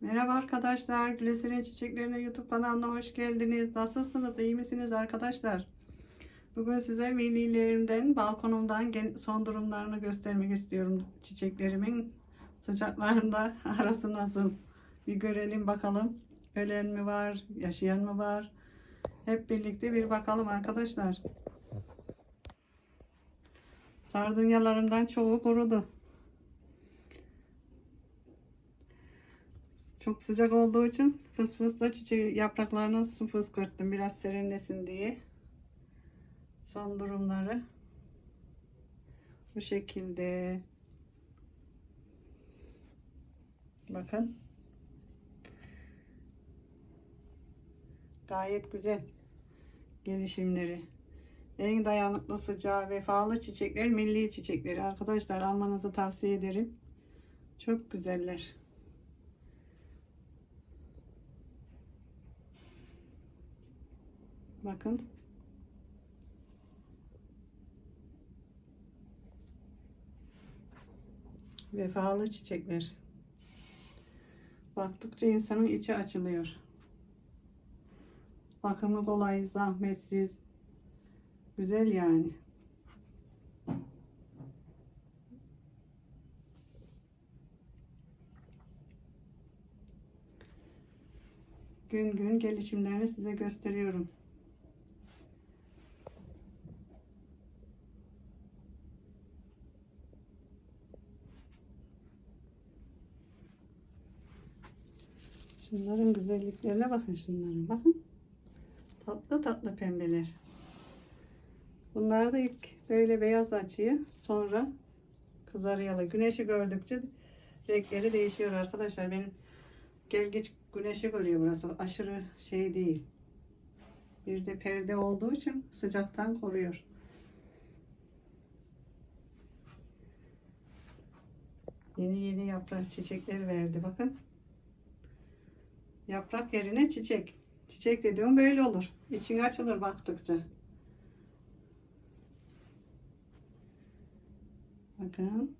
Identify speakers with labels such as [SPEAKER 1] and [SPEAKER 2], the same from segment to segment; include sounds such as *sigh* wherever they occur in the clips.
[SPEAKER 1] Merhaba arkadaşlar. Gülesin'in çiçeklerine YouTube kanalına hoş geldiniz. Nasılsınız? İyi misiniz arkadaşlar? Bugün size millilerimden, balkonumdan son durumlarını göstermek istiyorum. Çiçeklerimin sıcaklarında *laughs* arası nasıl? Bir görelim bakalım. Ölen mi var? Yaşayan mı var? Hep birlikte bir bakalım arkadaşlar. Sardunyalarımdan çoğu kurudu. Çok sıcak olduğu için fıs fısla çiçeği yapraklarına su fıskırttım biraz serinlesin diye. Son durumları bu şekilde. Bakın. Gayet güzel gelişimleri. En dayanıklı, sıcağı, vefalı çiçekler milli çiçekleri. Arkadaşlar almanızı tavsiye ederim. Çok güzeller. Bakın. Vefalı çiçekler. Baktıkça insanın içi açılıyor. Bakımı kolay, zahmetsiz. Güzel yani. Gün gün gelişimlerini size gösteriyorum. Şunların güzelliklerine bakın şunların. Bakın. Tatlı tatlı pembeler. Bunlar da ilk böyle beyaz açıyı sonra kızarıyorlar. Güneşi gördükçe renkleri değişiyor arkadaşlar. Benim gelgiç güneşi görüyor burası. Aşırı şey değil. Bir de perde olduğu için sıcaktan koruyor. Yeni yeni yaprak çiçekleri verdi. Bakın. Yaprak yerine çiçek. Çiçek dediğim böyle olur. İçin açılır baktıkça. Bakın.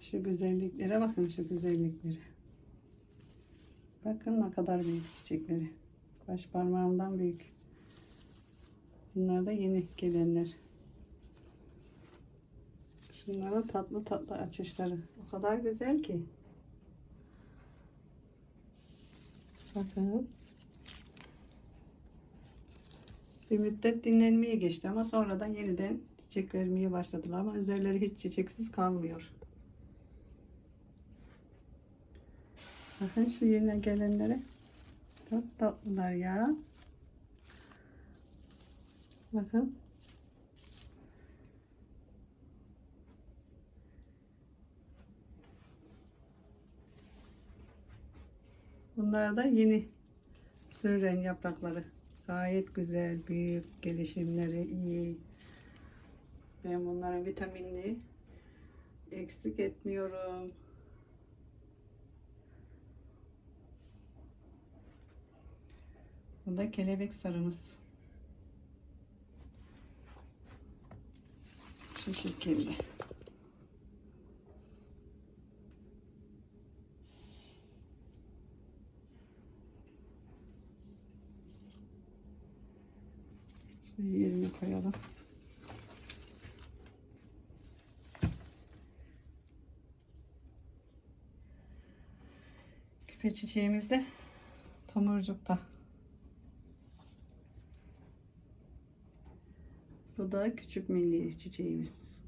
[SPEAKER 1] Şu güzelliklere bakın şu güzelliklere. Bakın ne kadar büyük çiçekleri. Baş parmağımdan büyük. Bunlar da yeni gelenler. Şunların tatlı tatlı açışları. O kadar güzel ki. Bakın. Bir müddet dinlenmeye geçti ama sonradan yeniden çiçek vermeye başladılar ama üzerleri hiç çiçeksiz kalmıyor. Bakın şu yeni gelenlere tatlılar ya. Bakın. Bunlar da yeni süren yaprakları. Gayet güzel, büyük, gelişimleri iyi. Ben bunların vitaminini eksik etmiyorum. Bu da kelebek sarımız. Şu şekilde. Şöyle yerine koyalım. Küpe çiçeğimiz de tomurcukta. Bu da küçük milli çiçeğimiz.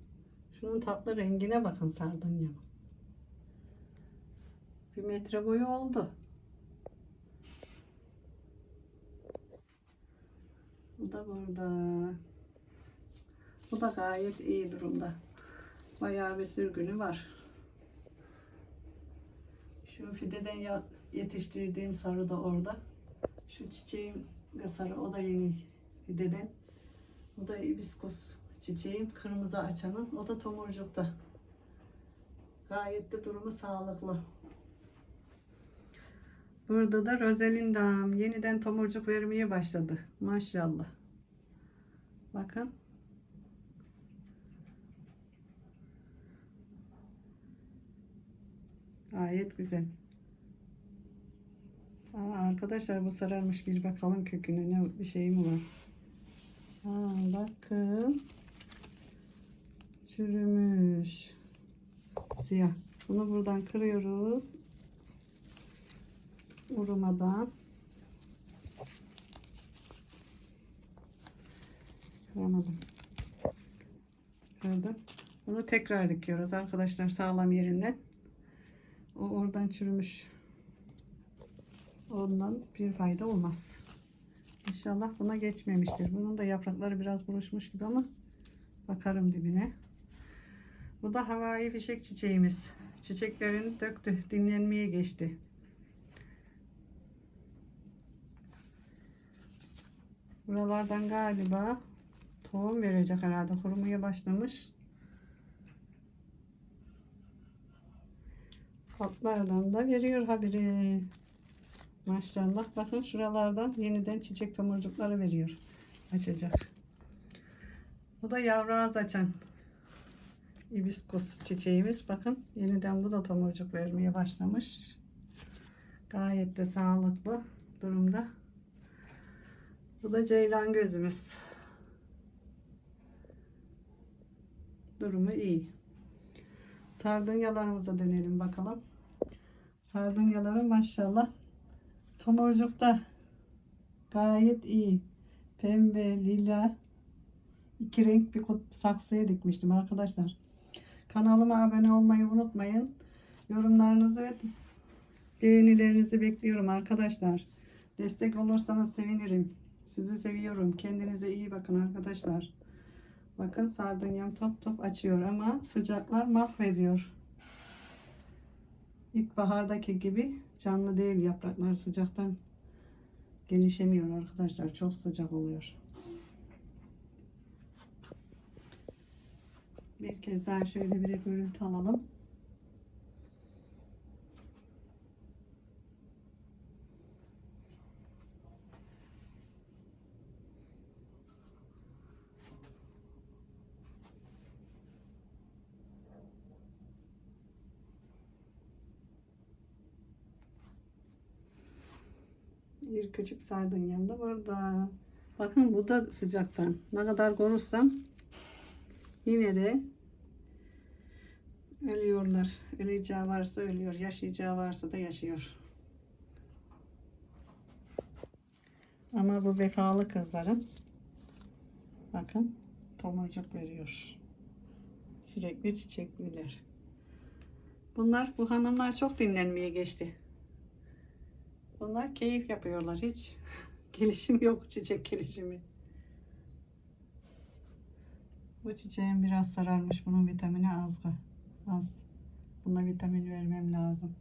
[SPEAKER 1] Şunun tatlı rengine bakın sardunya. Bir metre boyu oldu. Bu da burada. Bu da gayet iyi durumda. Bayağı bir sürgünü var. Şu fideden yetiştirdiğim sarı da orada. Şu çiçeğim de sarı. O da yeni fideden. Bu da hibiskus çiçeğim. Kırmızı açanım. O da tomurcukta. Gayet de durumu sağlıklı. Burada da Rosalinda'm yeniden tomurcuk vermeye başladı. Maşallah. Bakın. Gayet güzel. Aa, arkadaşlar bu sararmış bir bakalım köküne ne bir şey mi var? Aa, bakın. Çürümüş. Siyah. Bunu buradan kırıyoruz. Urumadan. Kıramadım. Kırdım. Bunu tekrar dikiyoruz arkadaşlar sağlam yerinde. O oradan çürümüş. Ondan bir fayda olmaz. İnşallah buna geçmemiştir. Bunun da yaprakları biraz buruşmuş gibi ama bakarım dibine. Bu da havai fişek çiçeğimiz. Çiçeklerini döktü. Dinlenmeye geçti. Buralardan galiba tohum verecek herhalde. Kurumaya başlamış. Altlardan da veriyor haberi. Maşallah. Bakın şuralardan yeniden çiçek tomurcukları veriyor. Açacak. Bu da yavru ağız açan ibiskus çiçeğimiz. Bakın yeniden bu da tomurcuk vermeye başlamış. Gayet de sağlıklı durumda. Bu da ceylan gözümüz. Durumu iyi. Sardunyalarımıza dönelim bakalım. Sardunyaları maşallah tomurcukta gayet iyi. Pembe, lila iki renk bir saksıya dikmiştim arkadaşlar. Kanalıma abone olmayı unutmayın. Yorumlarınızı ve beğenilerinizi bekliyorum arkadaşlar. Destek olursanız sevinirim. Sizi seviyorum. Kendinize iyi bakın arkadaşlar. Bakın sardunyam top top açıyor ama sıcaklar mahvediyor. İlkbahardaki gibi canlı değil yapraklar sıcaktan gelişemiyor arkadaşlar. Çok sıcak oluyor. Bir kez daha şöyle bir görüntü alalım. Bir küçük sardunyam da burada. Bakın bu da sıcaktan. Ne kadar korursam yine de ölüyorlar. Öleceği varsa ölüyor. Yaşayacağı varsa da yaşıyor. Ama bu vefalı kızların bakın tomurcuk veriyor. Sürekli çiçekliler. Bunlar bu hanımlar çok dinlenmeye geçti. Bunlar keyif yapıyorlar hiç. *laughs* Gelişim yok çiçek gelişimi. Bu çiçeğin biraz sararmış. Bunun vitamini az. Az. Buna vitamin vermem lazım.